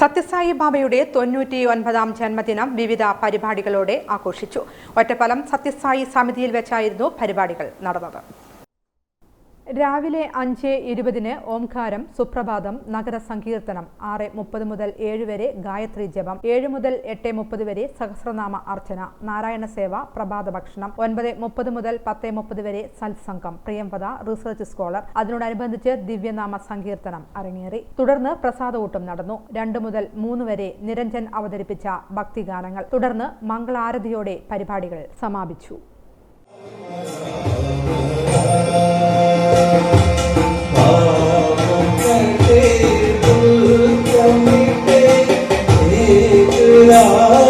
സത്യസായി ബാബയുടെ തൊണ്ണൂറ്റി ഒൻപതാം ജന്മദിനം വിവിധ പരിപാടികളോടെ ആഘോഷിച്ചു. ഒറ്റപ്പാലം സത്യസായി സമിതിയിൽ വെച്ചായിരുന്നു പരിപാടികൾ നടന്നത്. രാവിലെ അഞ്ച് ഇരുപതിന് ഓംകാരം സുപ്രഭാതം നഗര സങ്കീർത്തനം ആറ് മുപ്പത് മുതൽ ഏഴ് വരെ ഗായത്രി ജപം ഏഴ് മുതൽ എട്ട് മുപ്പത് വരെ സഹസ്രനാമ അർച്ചന നാരായണ സേവ പ്രഭാത ഭക്ഷണം ഒൻപത് മുപ്പത് മുതൽ പത്ത് മുപ്പത് വരെ സത്സംഗം പ്രിയംവദ റിസർച്ച് സ്കോളർ. അതിനോടനുബന്ധിച്ച് ദിവ്യനാമ സങ്കീർത്തനം അരങ്ങേറി. തുടർന്ന് പ്രസാദകൂട്ടം നടന്നു. രണ്ട് മുതൽ മൂന്ന് വരെ നിരഞ്ജൻ അവതരിപ്പിച്ച ഭക്തിഗാനങ്ങൾ. തുടർന്ന് മംഗളാരതിയോടെ പരിപാടികൾ സമാപിച്ചു. Krishna.